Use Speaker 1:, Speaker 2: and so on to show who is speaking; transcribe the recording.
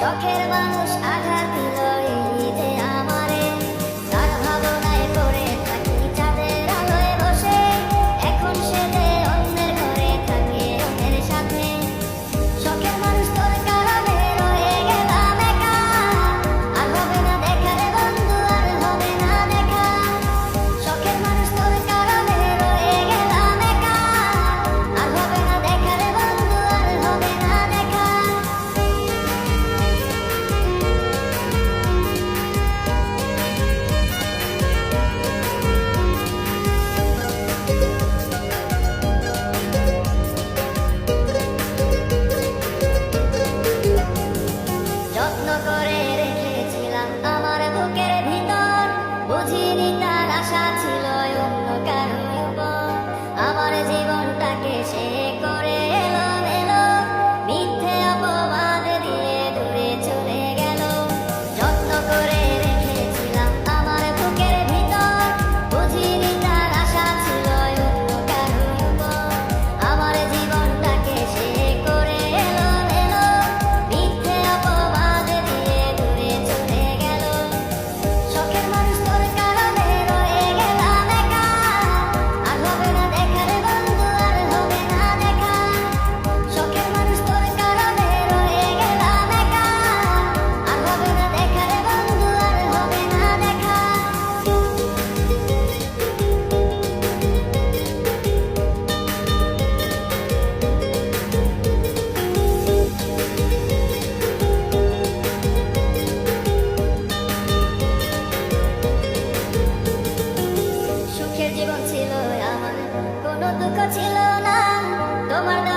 Speaker 1: শখের মানুষ আঘাত দিল। পথের তার আশা ছিল জীবন ছিল আমার। কোনো দুঃখ ছিল না। তোমার